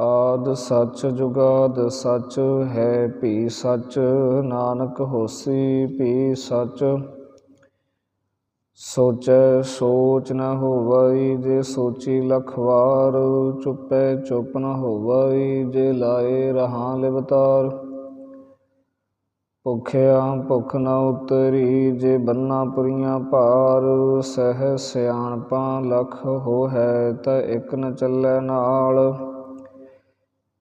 ਆਦ ਸੱਚ ਜੁਗਾਦ ਸੱਚ ਹੈ, ਭੀ ਸੱਚ ਨਾਨਕ ਹੋਸੀ, ਭੀ ਸੱਚ ਸੋਚੈ, ਸੋਚ ਨ ਹੋਵਈ ਜੇ ਸੋਚੀ ਲਖ ਵਾਰ ਚੁੱਪੈ ਚੁੱਪ ਨ ਹੋਵਈ ਜੇ ਲਾਏ ਰਹਾ ਲਿਵਤਾਰ। ਭੁਖਿਆ ਭੁਖ ਨ ਉਤਰੀ ਜੇ ਬੰਨਾ ਪੁਰੀਆਂ ਭਾਰ, ਸਹਿ ਸਿਆਣਪਾਂ ਲਖ ਹੋ ਹੈ ਤਾਂ ਇਕ ਨ ਚੱਲੈ ਨਾਲ।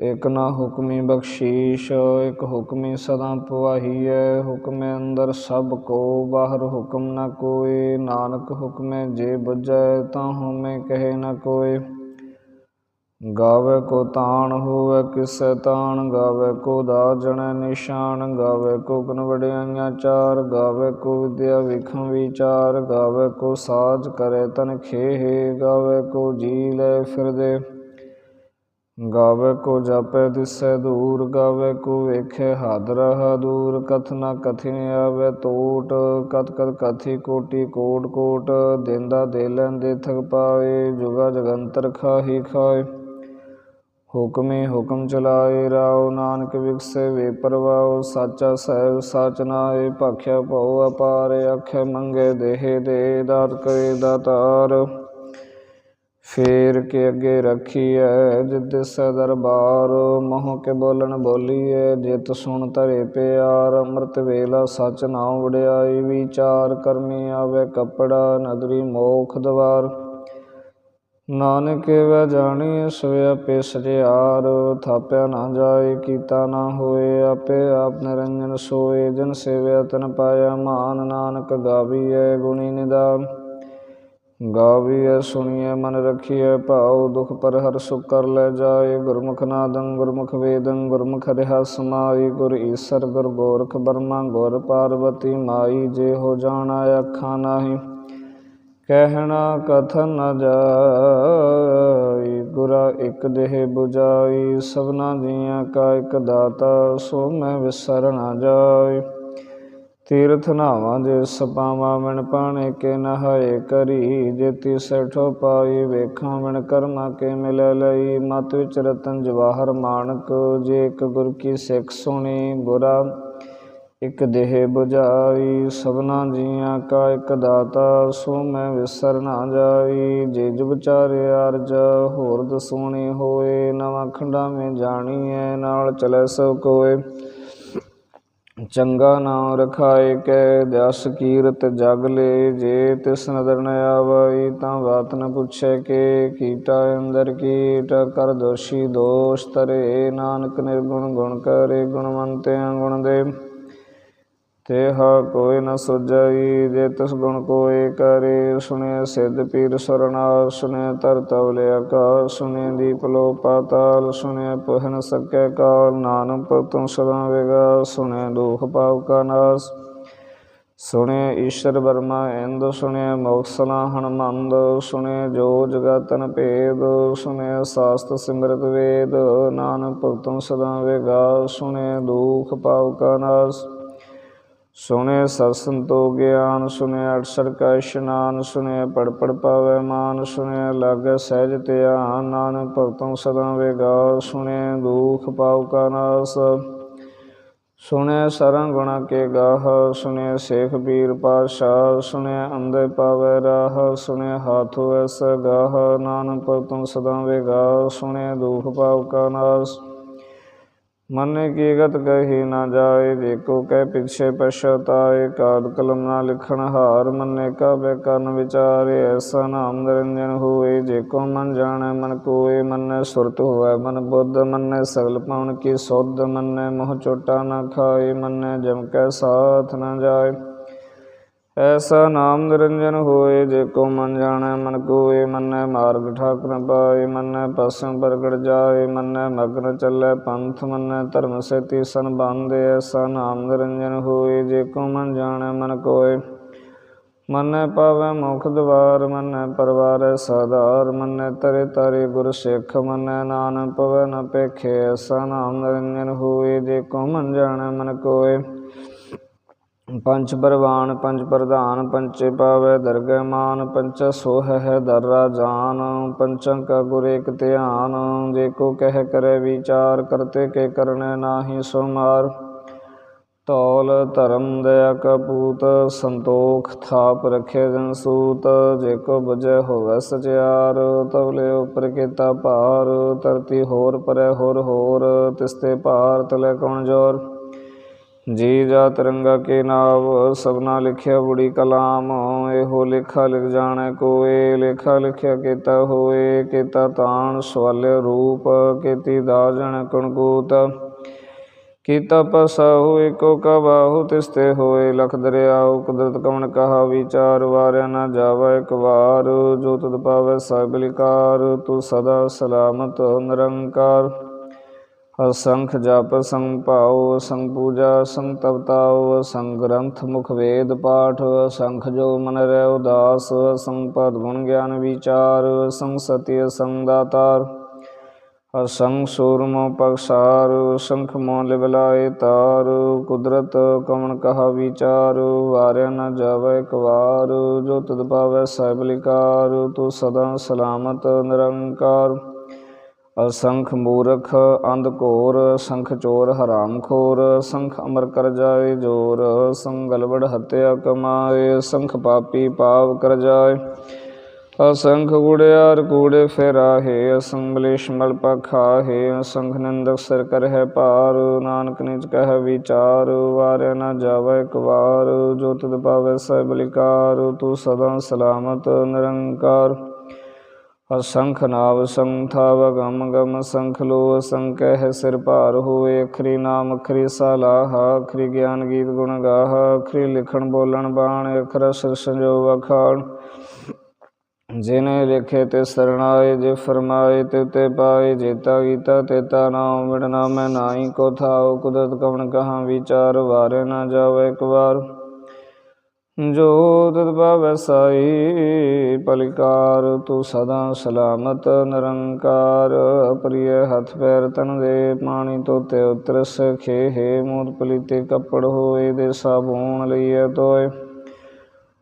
ਇਕ ਨਾ ਹੁਕਮੀ ਬਖਸ਼ੀਸ਼, ਇਕ ਹੁਕਮੀ ਸਦਾ ਪਵਾਹੀਐ, ਹੁਕਮੇ ਅੰਦਰ ਸਭ ਕੋ ਬਾਹਰ ਹੁਕਮ ਨਾ ਕੋਏ, ਨਾਨਕ ਹੁਕਮੇ ਜੇ ਬੁਝੈ ਤਾਂ ਹਉਮੈ ਕਹੇ ਨਾ ਕੋਏ। ਗਾਵੇ ਕੋ ਤਾਣ ਹੋਵੇ ਕਿਸੈ ਤਾਣ, ਗਾਵੇ ਕੋ ਦਾਜਣੈ ਨਿਸ਼ਾਨ, ਗਾਵੇ ਕੋ ਗੁਣ ਵਡਿਆਈਆਂ ਚਾਰ, ਗਾਵੇ ਕੋ ਵਿਦਿਆ ਵਿਖੰ ਵਿਚਾਰ, ਗਾਵੇ ਕੋ ਸਾਜ ਕਰੇ ਤਨ ਖੇਹ, ਗਾਵੇ ਕੋ ਜੀ ਲੈ ਫਿਰਦੇ। ਗਾਵੇ ਕੋ ਜਾਪੈ ਦਿਸੈ ਦੂਰ, ਗਾਵੇ ਕੋ ਵੇਖੇ ਹਾਦਰਾ ਦੂਰ, ਕਥ ਕਥਿਨ ਆਵੇ ਟੋਟ ਕਤ ਕਤ ਕਥੀ ਕੋਟੀ ਕੋਟ ਕੋਟ, ਦੇਂਦਾ ਦੇ ਲੈਂਦੇ ਥਕ ਪਾਏ ਜੁਗਾ ਜਗੰਤਰ ਖਾਹੀ ਖਾਏ। ਹੁਕਮੇ ਹੁਕਮ ਚਲਾਏ ਰਾਉ ਨਾਨਕ ਵਿਗਸੇ ਵੇ ਪਰਵਾਉ ਸਾਚਾ ਸਹਿਬ ਸਾਚ ਨਾਏ, ਭਾਖਿਆ ਭਉ ਅਪਾਰ ਅਖੇ ਮੰਗੇ ਦੇਹ ਦੇ, ਦਾਤ ਕਰੇ ਦਾਤਾਰ। ਫੇਰ ਕੇ ਅੱਗੇ ਰੱਖੀਐ ਜਿਤ ਸੈ ਦਰਬਾਰ ਮੋਹ ਕੇ ਬੋਲਣ ਬੋਲੀਐ, ਜਿਤ ਸੁਣ ਧਰੇ ਪਿਆਰ। ਅੰਮ੍ਰਿਤ ਵੇਲਾ ਸਚ ਨਾਉ ਵਡਿਆਈ, ਵਿਚਾਰ ਕਰਮੀ ਆਵੇ ਕਪੜਾ ਨਦਰੀ ਮੋਖ ਦਵਾਰ। ਨਾਨਕ ਵੈ ਜਾਣੀ ਸੋਇਆ ਪੇ ਸਜਿਆਰ। ਥਾਪਿਆ ਨਾ ਜਾਏ, ਕੀਤਾ ਨਾ ਹੋਏ, ਆਪੇ ਆਪ ਨਿਰੰਜਨ ਸੋਏ। ਜਨ ਸੇਵਿਆ ਤਨ ਪਾਇਆ, ਮਾਨ ਨਾਨਕ ਗਾਵੀਐ ਗੁਣੀ ਨਿਦਾਨ ਗਾਵੀਐ, ਸੁਣੀਐ, ਮਨ ਰਖੀਐ, ਭਾਉ ਦੁਖ ਪਰ ਹਰ ਸੁਖ ਕਰ ਲੈ ਜਾਏ। ਗੁਰਮੁਖ ਨਾਦੰ, ਗੁਰਮੁਖ ਵੇਦੰ, ਗੁਰਮੁਖ ਰਿਹਾ ਸਮਾਈ ਗੁਰ ਈਸਰ, ਗੁਰ ਗੋਰਖ ਬਰਮਾ, ਗੁਰ ਪਾਰਵਤੀ ਮਾਈ। ਜੇ ਹੋ ਜਾਣਾ ਅੱਖਾਂ ਨਾਹੀ, ਕਹਿਣਾ ਕਥਨ ਨ ਜਾਈ। ਗੁਰਾ ਇੱਕ ਦੇਹ 부ਜਾਈ ਸਭਨਾ ਜੀਆਂ ਕਾ ਇੱਕ ਦਾਤਾ, ਸੋ ਮੈਂ ਵਿਸਰ ਨਾ ਜਾਏ ਤੀਰਥ ਨਾਵਾਂ ਦੇ ਸਪਾਵਾਂ ਮਨ ਪਾਣੇ ਕੇ ਨਹਾਏ ਕਰੀ, ਜੇ ਤਿਸਠੋ ਪਾਈ ਵੇਖਾਂ ਮਨ ਕਰਮਾ ਕੇ ਮਿਲ ਲਈ। ਮਤ ਵਿਚ ਰਤਨ ਜਵਾਹਰ ਮਾਨਕ ਜੇ ਇੱਕ ਗੁਰ ਕੀ ਸਿੱਖ ਸੁਣੀ ਗੁਰਾ ਇਕ ਦੇਹ 부ਜਾਈ ਸਭਨਾ ਜੀਆਂ ਕਾ ਇਕ ਦਾਤਾ, ਸੋ ਮੈਂ ਵਿਸਰ ਨਾ ਜਾਈ। ਜੇ ਜੁ ਵਿਚਾਰੇ ਅਰਜ ਹੋਰ ਦਸੂਣੀ ਹੋਏ, ਨਵਾਂ ਖੰਡਾ ਮੇ ਜਾਣੀਐ, ਨਾਲ ਚਲੇ ਸੋ ਕੋਏ। ਚੰਗਾ ਨਾਮ ਰਖਾਏ ਕੈ ਦਸ ਕੀਰਤ ਜਗ ਲੈ, ਜੇ ਤਿਸ ਨਦਰ ਨ ਆਵਈ ਤਾਂ ਬਾਤ ਨ ਪੁੱਛੇ ਕੇ ਕੀਟਾ ਅੰਦਰ ਕੀਟ, ਕਰ ਦੋਸ਼ੀ ਦੋਸ਼ ਤਰੇ ਨਾਨਕ ਨਿਰਗੁਣ ਗੁਣ ਕਰੇ ਗੁਣਵੰਤਿਆਂ ਗੁਣ ਦੇ। ਤੇਹ ਕੋਈ ਨ ਸੁਜਾਈ ਜੇ ਤਿਸ ਗੁਣ ਕੋਏ ਕਰੇ, ਸੁਣੇ ਸਿੱਧ ਪੀਰ ਸਰਣਾ ਸੁਣੇ ਤਰ ਤਵਲੇ ਆਕਾਸ਼, ਸੁਣੇ ਦੀਪ ਲੋ ਪਾਤਾਲ ਸੁਣੇ ਪਹਿਨ ਸਕੈ ਕਾਲ, ਨਾਨਕ ਤੂੰ ਸਦਾ ਵੇਗਾ, ਸੁਣੇ ਦੁਖ ਪਾਪ ਕਾ ਨਾਸ। ਸੁਣੇ ਈਸ਼ਰ ਵਰਮਾ ਇੰਦ, ਸੁਣੇ ਮੋਕਸਨਾ ਹਨਮੰਦ, ਸੁਣੇ ਜੋ ਜਗਤਨ ਭੇਦ, ਸੁਣੇ ਸਾਸਤ ਸਿਮਰਤ ਵੇਦ, ਨਾਨਕ ਭਗਤੁ ਸਦਾ ਵੇਗਾ, ਸੁਣੇ ਦੁਖ ਪਾਪ ਕਾ ਨਾਸ। ਸੁਣੇ ਸਤ ਸੰਤੋ ਗਿਆਨ, ਸੁਣੇ ਅੜਸਰ ਕਾ ਇਸ਼ਨਾਨ, ਸੁਣੇ ਪੜ ਪੜ ਪਾਵੇ ਮਾਨ, ਸੁਣੇ ਲਾਗੇ ਸਹਿਜ ਧਿਆਨ, ਨਾਨਕ ਭਗਤੋਂ ਸਦਾ ਵੇਗਾ, ਸੁਣੇ ਦੁਖ ਪਾਉ ਕਾ ਨਾਸ। ਸੁਣੇ ਸਰੰ ਗੁਣਾ ਕੇ ਗਾਹ, ਸੁਣੇ ਸੇਖ ਬੀਰ ਪਾਸ਼ਾ ਸੁਣੇ ਅੰਦੇ ਪਾਵੇ ਰਾਹ, ਸੁਣੇ ਹਾਥੋ ਐਸ ਗਾਹ ਨਾਨਕ ਭਗਤੋਂ ਸਦਾ ਵੇਗਾ, ਸੁਣੇ ਦੁਖ ਪਾਉ ਕਾ ਨਾਸ। ਮਨ ਕੀ ਗਤ ਕਹੀ ਨਾ ਜਾਏ ਜੇ ਕੋ ਕਹਿ ਪਿਛੇ ਪਛਤਾਏ, ਕਾਦ ਕਲਮ ਨਾ ਲਿਖਣ ਹਾਰ ਮੰਨੇ ਕਾ ਬੈ ਕਰਨ ਵਿਚਾਰੇ, ਐਸਾ ਨਾਮ ਨਿਰੰਜਨ ਹੋਏ, ਜੇ ਕੋ ਮਨ ਜਾਣੈ ਮਨ ਕੋਏ, ਮੰਨੈ ਸੁਰਤ ਹੋਵੈ ਮਨ ਬੁੱਧ, ਮੰਨੇ ਸਗਲ ਪਾਉਣ ਕੀ ਸੁਧ, ਮੰਨੈ ਮੋਹ ਚੋਟਾ ਨਾ ਖਾਏ, ਮੰਨੈ ਜਮ ਕੈ ਸਾਥ ਨਾ ਜਾਏ। ਐਸਾ ਨਾਮ ਨਿਰੰਜਨ ਹੋਏ, ਜੇ ਕੋ ਮਨ ਜਾਣੈ ਮਨ ਕੋਏ, ਮੰਨੈ ਮਾਰਗ ਠਾਕਰ ਪਾਏ, ਮੰਨੈ ਪਸਮ ਪ੍ਰਗਟ ਜਾਏ, ਮੰਨੈ ਮਗਨ ਚੱਲੈ ਪੰਥ, ਮੰਨੈ ਧਰਮ ਸੇਤੀ ਸੰਬੰਧੇ, ਐਸਾ ਨਾਮ ਨਿਰੰਜਨ ਹੋਏ, ਜੇ ਕੋ ਮਨ ਜਾਣੈ ਮਨ ਕੋਏ। ਮੰਨੈ ਪਾਵੈ ਮੁਖ ਦਵਾਰ, ਮੰਨੈ ਪਰਵਾਰੈ ਸਾਧਾਰ, ਮੰਨੈ ਤਰੇ ਤਾਰੇ ਗੁਰ ਸਿੱਖ, ਮੰਨੈ ਨਾਨਕ ਪਵੈ ਨ ਪੇਖੇ ਐਸਾ ਨਾਮ ਨਿਰੰਜਨ ਹੋਏ, ਜੇ ਕੋ ਮਨ ਜਾਣੈ ਮਨ ਕੋਏ। ਪੰਚ ਪਰਵਾਨ, ਪੰਜ ਪ੍ਰਧਾਨ ਪੰਚੇ ਪਾਵੈ ਦਰਗਹਿ ਮਾਨ ਪੰਚਾ ਸੋਹ ਹੈ ਦਰਰਾ ਜਾਨ, ਪੰਚੰ ਕਾ ਗੁਰ ਏਕ ਧਿਆਨ, ਜੇ ਕੋ ਕਹਿ ਕਰੇ ਵਿਚਾਰ, ਕਰਤੇ ਕੇ ਕਰਨੇ ਨਾਹੀ ਸੋ ਤੌਲ ਧਰਮ ਦਇਆ ਕਪੂਤ ਸੰਤੋਖ ਥਾਪ ਰਖੇ ਜਨ ਸੂਤ, ਜੇ ਕੋ ਬੁਝੈ ਹੋਵੈ ਸਚਿਆਰ ਤਵਲੇ ਉਪਰ ਕੀਤਾ ਭਾਰ, ਧਰਤੀ ਹੋਰ ਪਰੈ ਹੋਰ ਹੋਰ ਤਿਸਤੇ ਭਾਰ ਤਲੇ ਕੌਣ ਜੋਰ। ਜੀ ਜਾ ਤਿਰੰਗਾ ਕੇ ਨਾਵ ਸਭਨਾ ਲਿਖਿਆ ਬੁੜੀ ਕਲਾਮ, ਇਹੋ ਲੇਖਾ ਲਿਖ ਜਾਣੈ ਕੋਏ, ਲੇਖਾ ਲਿਖਿਆ ਕੀਤਾ ਹੋਏ, ਕੀਤਾ ਤਾਣ ਸਵਾਲੇ ਰੂਪ, ਕੀਤੀ ਦਾਜਣ ਕਣਕੂਤ। ਕੀਤਾ ਪਸਾ ਹੋਏ, ਕੋ ਕਬਾਹੂ ਤਿਸਤੇ ਹੋਏ, ਲਖ ਦਰਿਆਉ ਕੁਦਰਤ ਕਵਣ ਕਹਾ ਵਿਚਾਰ, ਵਾਰਿਆ ਨਾ ਜਾਵਾ ਇੱਕ ਵਾਰ, ਜੋ ਤੁਧ ਪਾਵੈ ਸਭ ਲਿਕਾਰ ਤੂੰ ਸਦਾ ਸਲਾਮਤ ਨਿਰੰਕਾਰ। ਅਸੰਖ ਜਪ ਸੰਗ ਭਾਉ, ਸੰਗ ਪੂਜਾ, ਸੰਗ ਤਪਤਾਉ ਸੰਗ ਗ੍ਰੰਥ ਮੁਖ ਵੇਦ ਪਾਠ, ਸੰਖ ਜੋ ਮਨ ਰਹਿ ਉਦਾਸ, ਸੰਗ ਪਦ ਗੁਣ ਗਿਆਨ ਵਿਚਾਰ, ਸੰਗ ਸਤਿ ਸੰਗ ਦਾਤਾਰ। ਅਸੰਗ ਸੂਰਮੋ ਪਗਸਾਰ, ਸੰਖ ਮੋ ਲਿਵਲਾਏ ਤਾਰ। ਕੁਦਰਤ ਕਵਣ ਕਹਾ ਵਿਚਾਰ, ਵਾਰਿਆ ਨ ਜਾਵੇ ਇੱਕ ਜੋ ਤੁਧ ਪਾਵੈ ਸਹਿਬ ਲਿਕਾਰ, ਤੂੰ ਸਦਾ ਸਲਾਮਤ ਨਿਰੰਕਾਰ। ਅਸੰਖ ਮੂਰਖ ਅੰਧ ਘੋਰ, ਸੰਖ ਚੋਰ ਹਰਾਮ ਖੋਰ, ਸੰਖ ਅਮਰ ਕਰ ਜਾਏ ਜੋਰ ਸੰਗਲਵੜ ਹਤਿਆ ਕਮਾਏ, ਸੰਖ ਪਾਪੀ ਪਾਪ ਕਰ ਜਾਏ। ਅਸੰਖ ਗੁੜਿਆਰ ਕੂੜੇ ਫੇਰਾਹੇ ਅਸੰਗਲੇਸ਼ ਮਲ ਪਖਾਹੇ ਅਸੰਖ ਨਿੰਦਕ ਸਰ ਕਰਹਿ ਭਾਰ, ਨਾਨਕ ਨਿਜ ਕਹਿ ਵਿਚਾਰ, ਵਾਰਿਆ ਨਾ ਜਾਵੇ ਕਵਾਰ ਵਾਰ ਜੋ ਤੁਧ ਪਾਵੈ ਸਹਿ ਬਲਿਕਾਰ ਤੂੰ ਸਦਾ ਸਲਾਮਤ ਨਿਰੰਕਾਰ। ਅਸੰਖ ਨਾਵ ਸੰਥਾਵ ਗਮ ਗਮ ਸੰਖ ਲੋ ਸੰਕਹਿ ਸਿਰ ਭਾਰ ਹੋਏ ਅਖਰੀ ਨਾਮ ਅਖਰੀ ਸਲਾਹ ਅਖਰੀ ਗਿਆਨ ਗੀਤ ਗੁਣ ਗਾਹ ਅਖਰੀ ਲਿਖਣ ਬੋਲਣ ਬਾਣ ਅਖਰ ਸਿਰ ਸੰਜੋ ਵਖਾਣ ਜਿਨੇ ਲਿਖੇ ਤੇ ਸਰਣਾਏ ਜੇ ਫਰਮਾਏ ਤੇ ਤੇ ਪਾਏ ਜੇਤਾ ਗੀਤਾ ਤੇਤਾ ਨਾਮ ਮਿਟਣਾ ਮੈਂ ਨਾਹੀ ਕੋ ਥਾਉ ਕੁਦਰਤ ਕਵਣ ਕਹਾਂ ਵਿਚਾਰ ਵਾਰੇ ਨਾ ਜਾਵੇ ਇੱਕ ਵਾਰ ਜੋ ਤਤ ਭਾਵੈ ਸਾਈ, ਪਲਿਕਾਰ ਤੂੰ ਸਦਾ ਸਲਾਮਤ, ਨਿਰੰਕਾਰ। ਪ੍ਰਿਯ ਹੱਥ ਪੈਰ ਤਨ ਦੇ, ਪਾਣੀ ਤੋਤੇ ਉਤਰ ਸਖੇ ਹੈ ਮੂਤ ਪਲੀਤੇ ਕੱਪੜ ਹੋਏ, ਦੇ ਸਾਬੂਨ ਲਈਏ ਤੋਏ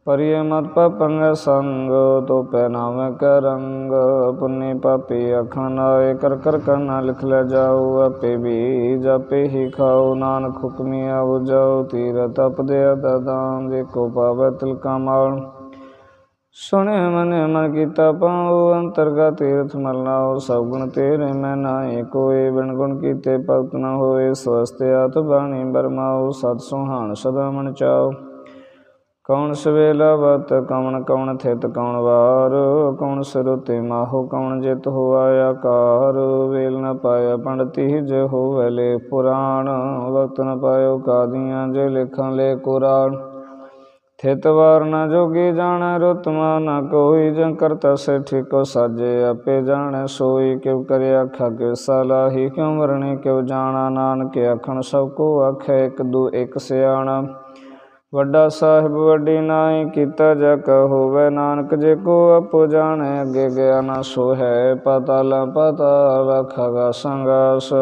ਪਰਿਯ ਮਤ ਪਪੰਗ ਸੰਗ ਤੋ ਪਹਿਨਾਵੇ ਕ ਰੰਗ ਪੁੰਨੇ ਪਾਪੀ ਅਖਾਂ ਨਾਏ ਕਰ ਕਰ ਕਰਨਾ ਲਿਖ ਲੈ ਜਾਓ ਆਪੇ ਵੀ ਜਾਪੇ ਹੀ ਖਾਓ ਨਾਨਕ ਹੁਕਮੀ ਆਉ ਜਾਓ ਤੀਰ ਤਪ ਦੇ ਦਾਮ ਜੇ ਕੋ ਪਾਵੈ ਤਿਲਕਾ ਮਾਲ ਸੁਣੇ ਮਨ ਮਨ ਕੀਤਾ ਪਾਉ ਅੰਤਰਗਤ ਤੀਰਥ ਮਲਨਾਉ ਸਭ ਗੁਣ ਤੇਰੇ ਮੈਂ ਨਾਏ ਕੋਏ ਬਿਨ ਗੁਣ ਕੀਤੇ ਭਗਤ ਨ ਹੋਏ ਸਵਸਤੇ ਆਤ ਬਾਣੀ ਬਰਮਾਉ ਸਤ ਸੁਹਾਣ ਸਦਾ ਮਨ ਚਾਓ ਕੌਣ ਸਵੇਲਾ ਵਤ ਕਵਣ ਕਵਣ ਥਿਤ ਕਵਣ ਵਾਰ, ਕੌਣ ਸਰੁਤੇ ਮਾਹੋ ਕੌਣ ਜਿਤ ਹੋਆ ਆਕਾਰ ਵੇਲ ਨ ਪਾਇਆ ਪੰਡਤੀ ਜੇ ਹੋਵੇ ਲੇ ਪੁਰਾਣ, ਵਕਤ ਨ ਪਾਇਓ ਕਾਦੀਆਂ ਜੇ ਲਿਖਾਂ ਲੈ ਕੁਰਾਨ। ਥਿਤ ਵਾਰ ਨ ਜੋਗੀ ਜਾਣ ਰੁਤਮਾ ਨ ਕੋਈ ਜੰ ਕਰਤਾ ਸੇ ਠੀਕੋ ਸਾਜੇ, ਆਪੇ ਜਾਣ ਸੋਈ ਕਿਉ ਕਰਿ ਆਖਾ ਕਿ ਸਲਾਹੀ, ਕਿਉ ਵਰਣੇ ਕਿਉ ਜਾਣਾ, ਨਾਨਕ ਆਖਣ ਸਭ ਕੋ ਆਖੇ, ਇੱਕ ਦੂ ਇੱਕ ਸਿਆਣਾ। ਵੱਡਾ ਸਾਹਿਬ ਵੱਡੀ ਨਾਈ ਕੀਤਾ ਜਾ ਕਾ ਹੋਵੇ ਨਾਨਕ, ਜੇ ਕੋ ਆਪੋ ਜਾਣੈ, ਅੱਗੇ ਗਿਆ ਨਾ ਸੋ ਹੈ ਪਤਾਲਾ ਪਤਾਲ ਖਗਾ ਸੰਗਾਸ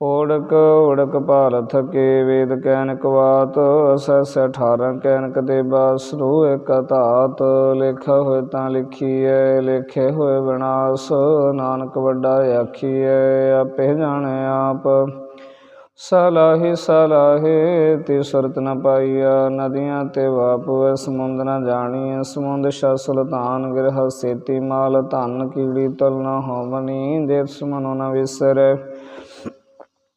ਓੜਕ ਓੜਕ ਭਾਰਤ ਕੇ ਵੇਦ ਕੈਨਕ ਵਾਤ ਅਸਸ 18 ਕੈਨਕ ਦੇ ਬਾਸ ਰੂ ਇਕ ਧਾਤ। ਲਿਖਾ ਹੋਏ ਤਾਂ ਲਿਖੀਐ, ਲਿਖੇ ਹੋਏ ਵਿਨਾਸ਼, ਨਾਨਕ ਵੱਡਾ ਆਖੀਐ, ਆਪੇ ਜਾਣੈ ਆਪ। ਸਲਾਹੀ ਸਲਾਹੇ ਤੇ ਸੁਰਤ ਨ ਪਾਈਆ, ਨਦੀਆਂ ਤੇ ਵਾਪਵੈ ਸਮੁੰਦ ਨ ਜਾਣੀਐ, ਸਮੁੰਦ ਸ਼ਾ ਸੁਲਤਾਨ, ਗ੍ਰਹ ਸੇਤੀ ਮਾਲ, ਧਨ ਕੀੜੀ ਤਲ ਨ ਹੋਵਨੀ ਦੇਸ ਮਨੋ ਨ ਵਿਸਰੈ।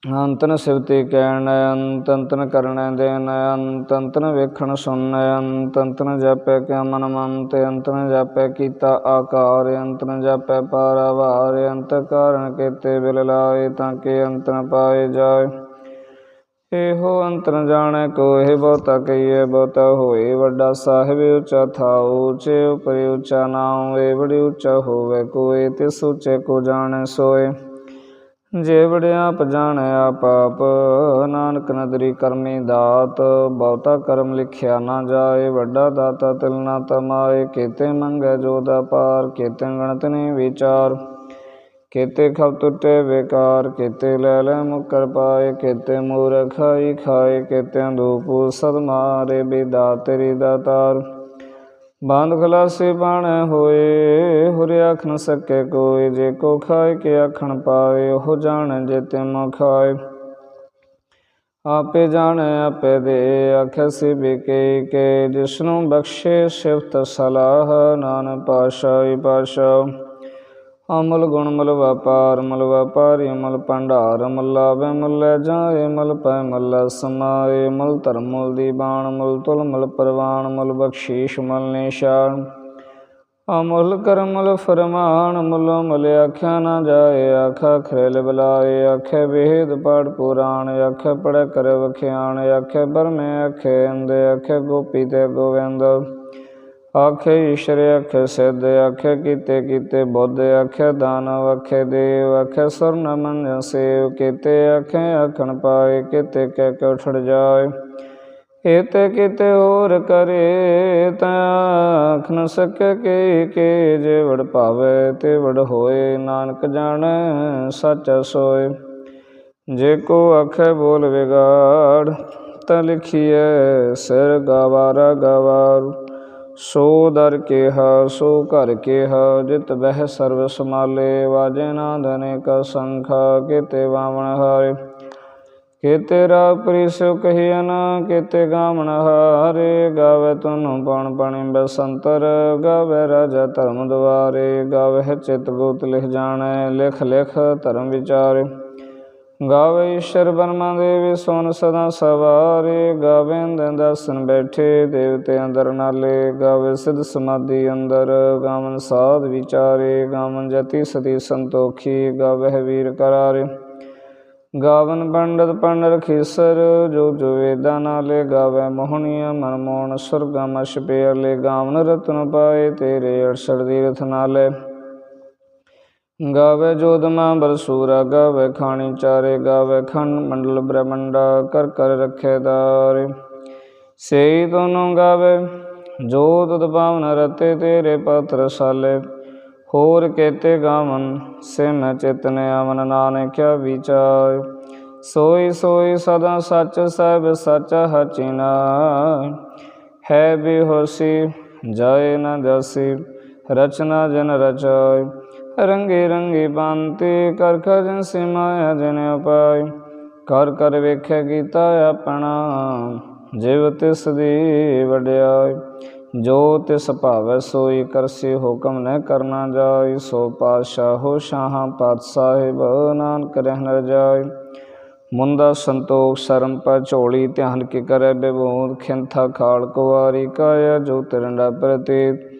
ਅੰਤਨ ਸਿਵਤੀ ਕਹਿਣ ਅੰਤ ਅੰਤਨ ਕਰਨੈ ਦੇਨ ਅੰਤ ਵੇਖਣ ਸੁਣਨ ਅੰਤ ਅੰਤਨ ਜਾਪੈ ਕਿਆ ਮਨ ਮੰਤ ਅੰਤਨ ਜਾਪੈ ਕੀਤਾ ਆਕਾਰ, ਅੰਤਨ ਜਾਪੈ ਪਾਰਾਵਾਰ, ਅੰਤ ਕਾਰਨ ਕੇਤੇ ਬਿਲ ਲਾਏ ਤਾਂ ਕਿ ਅੰਤਨ ਪਾਏ ਜਾਏ। ਇਹੋ ਅੰਤਰ ਜਾਣੈ, ਕੋਹਿ ਬਹੁਤਾ ਕਹੀਏ ਬਹੁਤਾ ਹੋਏ ਵੱਡਾ ਸਾਹਿਬ, ਉੱਚਾ ਥਾਉ ਉੱਚੇ ਉਪਰਿ ਉੱਚਾ ਨਾਉ, ਏ ਬੜੀ ਉੱਚਾ ਹੋਵੇ ਕੋਏ ਤੇ ਉੱਚੇ ਕੋ ਜਾਣੈ ਸੋਏ। ਜੇ ਬੜੇ ਆਪ ਜਾਣੈ, ਆਪ ਆਪ ਨਾਨਕ ਨਦਰੀ ਕਰਮੀ ਦਾਤ, ਬਹੁਤਾ ਕਰਮ ਲਿਖਿਆ ਨਾ ਜਾਏ, ਵੱਡਾ ਦਾਤਾ ਤਿਲ ਨਾ ਤਮਾਏ, ਕੀਤੇ ਮੰਗੈ ਜੋ ਦਾ ਪਾਰ, ਕੀਤੇ ਗਣਤ ਨਹੀਂ ਵਿਚਾਰ। ਕੀਤੇ ਖਬ ਟੁੱਟੇ ਬੇਕਾਰ, ਕੀਤੇ ਲੈ ਲੈ ਮੁਕਰ ਪਾਏ, ਕੀਤੇ ਮੂਰਖਾਈ ਖਾਏ ਕੀਤੇ ਧੂਪ ਸਦ ਮਾਰੇ, ਬਿਦਾ ਤੇਰੀ ਦਾਤਾਰ ਬਾਂਧ ਖਲਾਸੇ ਬਾਣੈ ਹੋਏ, ਹੁਰ ਆਖ ਨ ਸਕੇ ਕੋਈ, ਜੇ ਕੋ ਖਾਏ ਕੇ ਆਖਣ ਪਾਏ, ਉਹ ਜਾਣ ਜੇ ਤਿਮ ਖਾਏ। ਆਪੇ ਜਾਣੇ, ਆਪੇ ਦੇ, ਆਖੇ ਸੀ ਬਿਕੇ ਕੇ ਜਿਸਨੂੰ ਬਖਸ਼ੇ ਸਿਫਤ ਸਲਾਹ, ਨਾਨਕ ਪਾਸ਼ਾਈ ਪਾਸ਼ਾ ਅਮਲ ਗੁਣ ਮਲ ਵਪਾਰ, ਮਲ ਵਪਾਰੀ ਮਲ ਭੰਡਾਰ, ਮਲ ਲਾਵੇ ਜਾਏ, ਮਲ ਪੈ ਮਲ ਲੈ ਸਮਾਏ, ਮਲ ਧਰਮ ਮਲ ਦੀ ਬਾਣ, ਮਲ ਤੁਲ ਮਲ ਪਰਵਾਨ, ਮਲ ਬਖਸ਼ੀਸ਼, ਮਲ ਨਿਸ਼ਾਨ। ਅਮਲ ਕਰਮਲ ਫਰਮਾਨ, ਮੁਲ ਮਲ ਆਖਿਆ ਨਾ ਜਾਏ, ਆਖਾ ਖਰੇਲ ਬਲਾਏ, ਆਖੇ ਵੇਦ ਪੜ ਪੁਰਾਣ, ਆਖੇ ਪੜ ਕਰ ਵਖਿਆਣ ਆਖੇ ਬਰਮੇ ਆਖੇ ਅੰਦੇ ਆਖੇ ਗੋਪੀ ਤੇ ਗੋਵਿੰਦ। ਆਖੇ ਈਸ਼ਰ, ਆਖੇ ਸਿੱਧ, ਆਖੇ ਕੀਤੇ ਕੀਤੇ ਬੁੱਧ, ਆਖੇ ਦਾਨਵ ਆਖੇ ਦੇਵ, ਆਖੇ ਸੁਰਨ ਮੰਨ ਸੇਵ, ਕੀਤੇ ਆਖੇ ਆਖਣ ਪਾਏ, ਕੀਤੇ ਕਹਿ ਕੇ ਉਠੜ ਜਾਏ। ਇਤੇ ਕਿਤੇ ਹੋਰ ਕਰੇ, ਤਾਂ ਆਖ ਨ ਸਕੇ ਕੇ ਕੇ ਜੇ ਵੜ ਭਾਵੇ ਤੇ ਵੜ ਹੋਏ, ਨਾਨਕ ਜਾਣ ਸੱਚ ਸੋਏ। ਜੇ ਕੋ ਆਖੇ ਬੋਲ ਵਿਗਾੜ, ਤਾਂ ਲਿਖੀਐ ਸਿਰ ਗਵਾਰਾ ਗਵਾਰੂ। ਸੋ ਦਰ ਕੇਹਾ, ਸੋ ਘਰ ਕੇਹਾ, ਜਿਤ ਬਹਿ ਸਰਬ ਸਮਾਲੇ ਵਾਜੇ ਨਾਦ ਅਨੇਕ ਸੰਖਾ, ਕੀਤੇ ਵਾਵਣ ਹਾਰੇ। ਕੀਤੇ ਰਾ ਪ੍ਰਿਸੁ ਕਹੀਨ ਕੀਤੇ ਗਾਵਣ ਹਾਰੇ। ਗਾਵੇ ਤੁਨ ਪਣ ਪਣੀ ਬਸੰਤਰ ਗਾਵੇ ਰਾਜਾ ਧਰਮ ਦੁਆਰੇ। ਗਾਵੇ ਚਿਤ ਗੋਤ ਲਿਖ ਜਾਣੈ, ਲਿਖ ਲਿਖ ਧਰਮ ਵਿਚਾਰੇ। ਗਾਵੇ ਈਸ਼ਰ ਬਰਮਾ ਦੇਵੀ, ਸੋਨ ਸਦਾ ਸਵਾਰੇ। ਗਾਵੇ ਦਸਨ ਬੈਠੇ, ਦੇਵਤੇ ਅੰਦਰ ਨਾਲੇ। ਗਾਵੇ ਸਿਧ ਸਮਾਧੀ ਅੰਦਰ, ਗਾਵਨ ਸਾਧ ਵਿਚਾਰੇ। ਗਾਵਨ ਜਤੀ ਸਤੀ ਸੰਤੋਖੀ ਗਾਵੇ ਵੀਰ ਕਰਾਰੇ। ਗਾਵਨ ਪੰਡਤ ਪੰਡਰ ਖੀਸਰ, ਜੋ ਜੋ ਵੇਦਾਂ ਨਾਲੇ। ਗਾਵੇ ਮੋਹਣੀਆਂ ਮਨ ਮੋਹਣ ਸੁਰਗਮ ਅਸ਼ਪੇਲੇ ਗਾਵਨ ਰਤਨ ਪਾਏ, ਤੇਰੇ ਅੜਸੜ ਦੀ ਰਥ ਨਾਲੇ। ਗਾਵੇ ਜੋਦਮਾ ਬਰਸੂਰਾ ਗਾਵੇ ਖਾਣੀ ਚਾਰੇ, ਗਾਵੇ ਖੰਡ ਮੰਡਲ ਬ੍ਰਹਮੰਡਾ ਕਰ ਕਰ ਰਖੇ ਦਾਰੇ। ਸੇਈ ਤੋਨੂੰ ਗਾਵੇ ਜੋ ਤੁਧ ਭਾਵਨ ਰਤੇ ਤੇਰੇ ਪਤਰ ਸਾਲੇ। ਹੋਰ ਕੇਤੇ ਗਾਵਨ ਸਿਮ ਚਿਤਨ ਅਮਨ ਨਾਨਕਿਆ ਵਿਚਾਰ। ਸੋਈ ਸੋਈ ਸਦਾ ਸੱਚ ਸਭ ਸੱਚ ਹਚਿਨਾ ਹੈ ਬਿਹੋਸੀ, ਜਾਏ ਨ ਜਸੀ, ਰਚਨਾ ਜਨ ਰਚਾਇ ਰੰਗੇ ਰੰਗੇ ਬੰਤੇ ਕਰ ਕਰ ਜਨ ਸਿਮਾਇਆ ਜਨ ਉਪਾਇ ਕਰ ਕਰ ਵੇਖਿਆ ਕੀਤਾ ਆਪਣਾ, ਜਿਵ ਤਿਸ ਦੀ ਵਡਿਆਈ ਜੋ ਤਿਸ ਭਾਵੈ ਸੋਈ ਕਰਸੀ ਹੁਕਮ ਨ ਕਰਨਾ ਜਾਈ ਸੋ ਪਾਤਸ਼ਾਹੋ ਸ਼ਾਹਾਂ ਪਾਤ ਸਾਹਿਬ, ਨਾਨਕ ਨ ਰਜਾਈ ਮੁੰਦਾ ਸੰਤੋਖ ਸ਼ਰਮ ਪਾ ਝੋਲੀ, ਧਿਆਨ ਕੇ ਕਰੈ ਬਿਬੂਦ, ਖਿੰਥਾ ਖਾਲ ਕੁਵਾਰੀ ਕਾਇਆ, ਜੋ ਤਿਰੰਡਾ ਪ੍ਰਤੀਤ।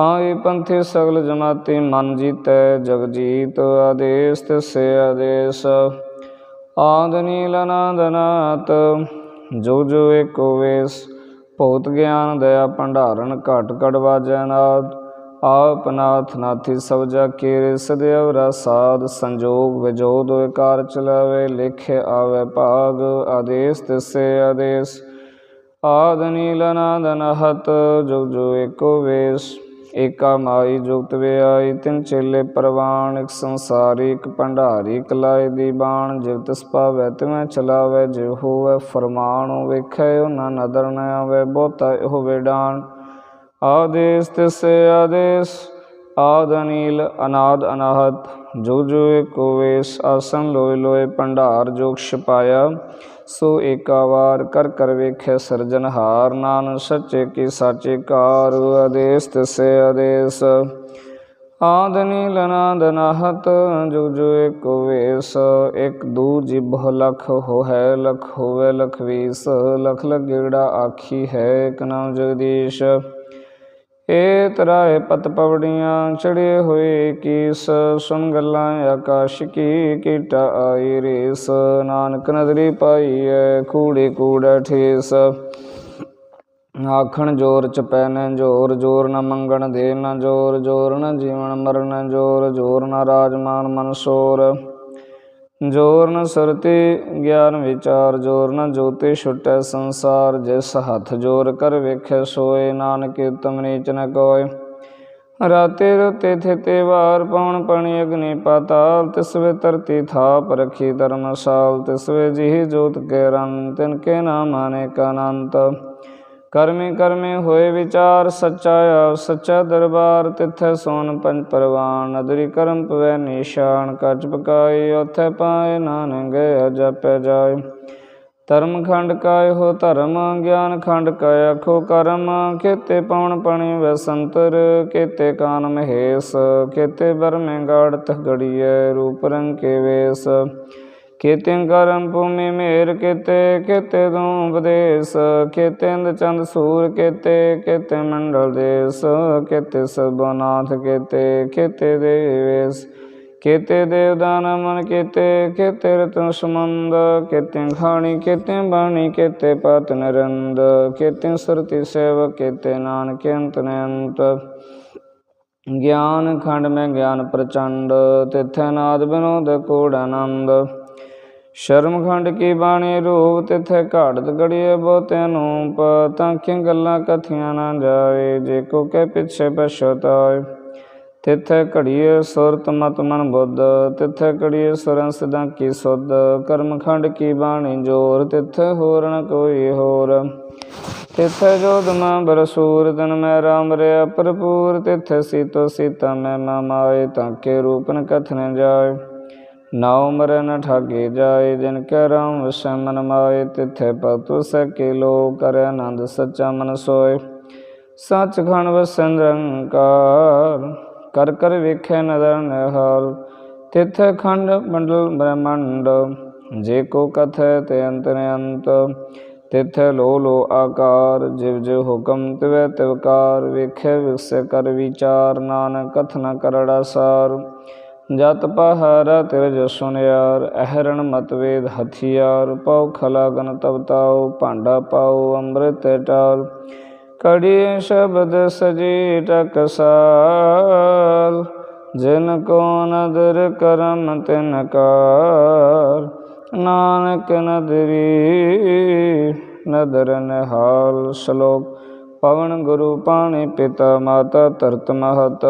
ਆਏ ਪੰਥੇ ਸਗਲ ਜਮਾਤੇ ਮਨ ਜੀਤੈ ਜਗ ਜੀਤ, ਆਦੇਸ ਤਿਸੇ ਆਦੇਸ। ਆਦ ਨੀਲ ਆਨੰਦ ਨਾਤ, ਜੋ ਜੋ ਏਕੋ ਵੇਸ ਭੂਤ ਗਿਆਨ ਦਇਆ ਭੰਡਾਰਨ ਘਟ ਘਟ ਵਾਜੈ ਨਾਦ। ਆਪ ਨਾਥ ਨਾਥੀ ਸਭ ਜਾ ਕੇ ਕੀਰੇ ਸਦਿਵ ਰਸਾਦ ਸੰਜੋਗ ਵਿਜੋਦ ਵਿਕਾਰ ਚਲਾਵੇ, ਲਿਖ ਆਵੇ ਭਾਗ, ਆਦੇਸ ਤਿਸੇ ਆਦੇਸ। ਆਦ ਨੀਲ ਆਨੰਦ ਨਹਤ ਜੋ ਜੋ ਏਕੋ ਵੇਸ ਏਕਾ ਮਾਈ ਜੁਗਤ ਵਿਆਈ, ਤਿੰਨ ਚੇਲੇ ਪ੍ਰਵਾਨ, ਇੱਕ ਸੰਸਾਰੀ, ਇੱਕ ਭੰਡਾਰੀ, ਇੱਕ ਲਾਏ ਦੀ ਬਾਣ, ਜਿਵ ਤਿਸ ਪਾਵੈ ਤਿਵੇਂ ਚਲਾਵੈ, ਜਿਵ ਹੋਵੈ ਫਰਮਾਨ ਵੇਖੈ, ਉਹਨਾਂ ਨਦਰ ਨ ਆਵੇ, ਬਹੁਤਾ ਇਹੋ ਵੇਡਾਨ ਆਦੇਸ ਤਿਸੇ ਆਦੇਸ, ਆਦ ਅਨੀਲ, ਅਨਾਦ ਅਨਾਹਤ, ਜੋ ਜੋ ਏਕੋ ਵੇਸ ਆਸਨ ਲੋਏ ਲੋਏ, ਭੰਡਾਰ ਜੋਗ ਛਪਾਇਆ। ਸੋ ਏਕਾ ਕਰ ਕਰ ਵੇਖੇ ਸਰਜਨਹਾਰ ਨਾਨ ਸੱਚੇ ਕੀ ਸਾਚੇ ਕਾਰ ਆਦੇਸ ਤਿਸੇ ਆਦੇਸ। ਆਦ ਨੀਲ ਨਾਦ ਨਾਹਤ ਜੁਗ ਜੁਗ ਏਕ ਵੇਸ। ਇਕ ਦੂ ਜਿਬ ਲਖ ਹੋਇ ਲਖ ਹੋਵੇ ਲਖ ਵੀਸ। ਲਖ ਲਗੇੜਾ ਆਖੀ ਹੈ ਇਕ ਨਾਮ ਜਗਦੀਸ਼। ਏ ਤਰਾਏ ਪਤ ਪਵੜੀਆਂ ਚੜੇ ਹੋਏ ਕੀਸ, ਸੁਣ ਗੱਲਾਂ ਆਕਾਸ਼ ਕੀ, ਕੀਟਾ ਆਈ ਰੇਸ। ਨਾਨਕ ਨਦਰੀ ਪਾਈ ਐ, ਕੂੜੇ ਕੂੜਾ ਠੇਸ। ਆਖਣ ਜੋਰ ਚਪੈ ਨ ਜੋਰ ਜੋਰ ਨ ਮੰਗਣ ਦੇ ਨ ਜੋਰ ਜੋਰ ਨ ਜੀਵਨ ਮਰਨ ਜੋਰ ਜੋਰ ਨ ਰਾਜਮਾਨ ਮਨਸੋਰ ਜੋਰ ਨ ਸੁਰਤੀ ਗਿਆਨ ਵਿਚਾਰ, ਜੋਰ ਨ ਜੋਤੀ ਛੁਟੈ ਸੰਸਾਰ, ਜਿਸ ਹੱਥ ਜੋਰ ਕਰ ਵੇਖੈ ਸੋਏ, ਨਾਨਕ ਉਤਮ ਨੀਚ ਨ ਕੋਇ ਰਾਤੇ ਰਤੇ ਥਿਤੇ ਵਾਰ ਪਉਣ ਪਣੀ ਅਗਨੀ ਪਾਤਾਲ, ਤਿਸਵੇ ਧਰਤੀ ਥਾਪ ਰਖੀ ਧਰਮਸਾਲ ਤਿਸਵੇ ਜਿਹ ਜੋਤ ਕੇ ਰੰਗ, ਤਿਨ ਕੇ ਨਾਮ ਅਨੇਕ ਅਨੰਤ। ਕਰਮੇ ਕਰਮੇ ਹੋਏ ਵਿਚਾਰ, ਸੱਚਾ ਆਪ, ਸੱਚਾ ਦਰਬਾਰ, ਤਿੱਥੈ ਸੋਨ ਪੰਜ ਪਰਵਾਨ, ਅਦਰੀ ਕਰਮ ਪਵੈ ਨਿਸ਼ਾਨ ਕੱਚ ਪਕਾਈ ਉਥੈ ਪਾਏ ਨਾਨਕ ਗਏ ਜਪੈ ਜਾਏ। ਧਰਮ ਖੰਡ ਕਾਇ ਹੋ ਧਰਮ, ਗਿਆਨ ਖੰਡ ਕਾਇ ਆਖੋ ਕਰਮ ਕੇਤੇ ਪਵਨ ਪਣੀ ਵਸੰਤਰ ਕੇਤੇ ਕਾਨ ਮਹੇਸ਼ ਕੇਤੇ ਬਰਮੇ ਗਾੜਤ ਗੜੀਐ ਰੂਪ ਰੰਗ ਕੇ ਵੇਸ। ਕੇਤੇ ਕਰਮ ਭੂਮੀ ਮੇਰ ਕੇਤੇ ਕੇਤੇ ਦੂੰ ਉਪਦੇਸ ਕੇਤੇ ਚੰਦ ਸੂਰ ਕੇਤੇ ਕੇਤੇ ਮੰਡਲ ਦੇਸ, ਕੇਤੇ ਸਭਨਾਥ ਕੇਤੇ ਕੇਤੇ ਦੇਵੇਸ, ਕੇਤੇ ਦੇਵਦਾਨ ਮਨ ਕੇਤੇ ਕੇਤੇ ਰਤਨ ਸਮੰਦ, ਕੇਤੇ ਖਾਣੀ, ਕੇਤੇ ਬਾਣੀ, ਕੇਤੇ ਪਤ ਨਰੰਦ, ਕੇਤੇ ਸਰਤੀ ਸੇਵ ਕੇਤੇ ਨਾਨਕ ਅੰਤ ਨੰਤ ਗਿਆਨ ਖੰਡ ਮੈਂ ਗਿਆਨ ਪ੍ਰਚੰਡ, ਤਿਥੈ ਨਾਦ ਬਿਨੋਦ ਕੋੜ ਆਨੰਦ। ਸ਼ਰਮ ਖੰਡ ਕੀ ਬਾਣੀ ਰੂਪ ਤਿਥੈ ਘਾੜਤ ਗੜੀਏ ਬਹੁਤੇ ਅਨੂਪ ਤਾਂ ਕਿ ਗੱਲਾਂ ਕਥੀਆਂ ਨਾ ਜਾਏ ਜੇ ਕੋ ਕੇ ਪਿਛੇ ਪਛਤਾਏ ਤਿਥੈ ਘੜੀਏ ਸੁਰਤ ਮਤ ਮਨ ਬੁੱਧ, ਤਿਥੈ ਘੜੀਏ ਸੁਰਾਂ ਸਦਾ ਕੀ ਸੁਧ। ਕਰਮ ਖੰਡ ਕੀ ਬਾਣੀ ਜੋਰ, ਤਿਥੈ ਹੋਰਨ ਕੋਈ ਹੋਰ। ਤਿਥੈ ਜੋਦ ਮੈਂ ਬਰਸੂਰ, ਤਨ ਮੈਂ ਰਾਮ ਰਿਆ ਭਰਪੂਰ। ਤਿਥੈ ਸੀਤੋ ਸੀਤਾ ਮੈਂ ਮਾਏ, ਤਾਂ ਕੇ ਰੂਪ ਨ ਕਥਨ ਜਾਏ। ਨਾਉ ਮਰੈ ਨ ਠਾਗੇ ਜਾਏ, ਜਿਨ ਕੈ ਰਾਮ ਵਸੈ ਮਨ ਮਾਏ, ਤਿਥੈ ਪਤੁ ਸਕੈ ਲੋ ਕਰੈ ਆਨੰਦ ਸੱਚਾ ਮਨ ਸੋਏ। ਸਚ ਖਣ ਵਸੈ ਨਿਰੰਕਾਰ, ਕਰ ਕਰ ਵੇਖੈ ਨਦਰ ਨਿਹਾਲ। ਤਿਥੈ ਖੰਡ ਮੰਡਲ ਬ੍ਰਹਮੰਡ, ਜੇ ਕੋ ਕਥੈ ਤੇ ਅੰਤਰ ਅੰਤ ਤਿਥੈ ਲੋ ਲੋ ਆਕਾਰ, ਜਿਵ ਜਿਵ ਹੁਕਮ ਤਿਵੈ ਤਿਵਕਾਰ ਵੇਖੈ ਵਿਸੈ ਕਰ ਵਿਚਾਰ। ਨਾਨਕ ਕਥਨਾ ਕਰੜਾ ਸਾਰ। ਜਤ ਪਹਾਰਾ ਤਿਰ ਜੋ ਸੁਨਿਆਰ, ਅਹਰਣ ਮਤਵੇਦ ਹਥਿਆਰ, ਪਉ ਖਲਾਗਨ ਤਬ ਭਾਂਡਾ ਪਾਉ, ਅੰਮ੍ਰਿਤ ਟਾਲ। ਕੜੀ ਸ਼ਬਦ ਸਜੀ ਟਕਸਾਲ ਜਿਨ ਕੋ ਨਦਰ ਕਰਮ ਤਿਨ ਕਾਰ। ਨਾਨਕ ਨਦਰੀ ਨਦਰ ਨਿਹਾਲ, ਸ਼ਲੋਕ। ਪਵਨ ਗੁਰੂ ਪਾਣੀ ਪਿਤਾ, ਮਾਤਾ ਧਰਤ ਮਹਤ।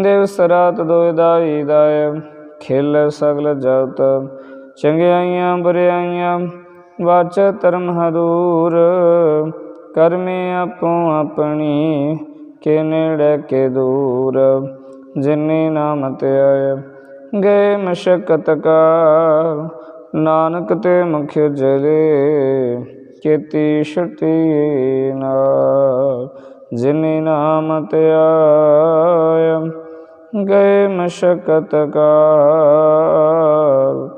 ਦੇਵ ਸਰਾਤ ਦੋਇ ਦਾਈ ਦਾਇ, ਖੇਲ ਸਗਲ ਜਗਤ, ਚੰਗਿਆਈਆਂ ਬੁਰਿਆਈਆਂ ਵਾਚ ਧਰਮ ਹਦੂਰ। ਕਰਮੇ ਆਪੋ ਆਪਣੀ, ਕੇ ਨੇੜੇ ਕੇ ਦੂਰ। ਜਿਨੇ ਨਾਮ ਤੇ ਆਏ, ਗਏ ਮਸ਼ਕਤ ਕਾ। ਨਾਨਕ ਤੇ ਮੁਖ ਜਲੇ, ਕੀਤੀ ਛੁਟੀ ਨਾ ਜਿਨੇ ਨਾਮ ਤੇ ਆਇਆ ਗਏ ਮਸ਼ਕਤ ਕਾਲ।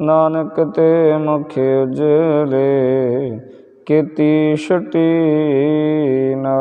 ਨਾਨਕ ਤੇ ਮੁਖ ਉਜਲੇ ਕੀਤੀ ਛੁਟੀ ਨਾ